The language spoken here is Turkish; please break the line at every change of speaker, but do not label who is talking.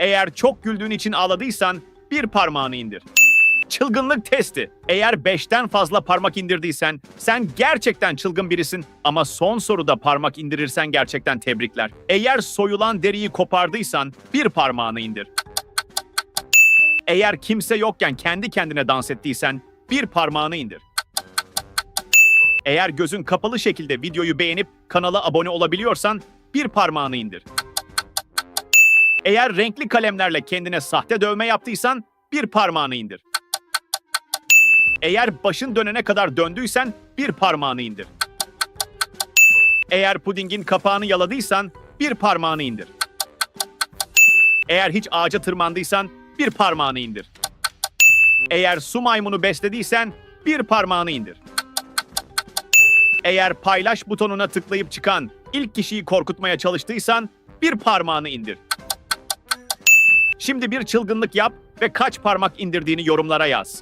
Eğer çok güldüğün için ağladıysan bir parmağını indir. Çılgınlık testi. Eğer 5'ten fazla parmak indirdiysen sen gerçekten çılgın birisin ama son soruda parmak indirirsen gerçekten tebrikler. Eğer soyulan deriyi kopardıysan bir parmağını indir. Eğer kimse yokken kendi kendine dans ettiysen bir parmağını indir. Eğer gözün kapalı şekilde videoyu beğenip kanala abone olabiliyorsan bir parmağını indir. Eğer renkli kalemlerle kendine sahte dövme yaptıysan bir parmağını indir. Eğer başın dönene kadar döndüysen bir parmağını indir. Eğer pudingin kapağını yaladıysan bir parmağını indir. Eğer hiç ağaca tırmandıysan bir parmağını indir. Eğer su maymunu beslediysen bir parmağını indir. Eğer paylaş butonuna tıklayıp çıkan ilk kişiyi korkutmaya çalıştıysan bir parmağını indir. Şimdi bir çılgınlık yap ve kaç parmak indirdiğini yorumlara yaz.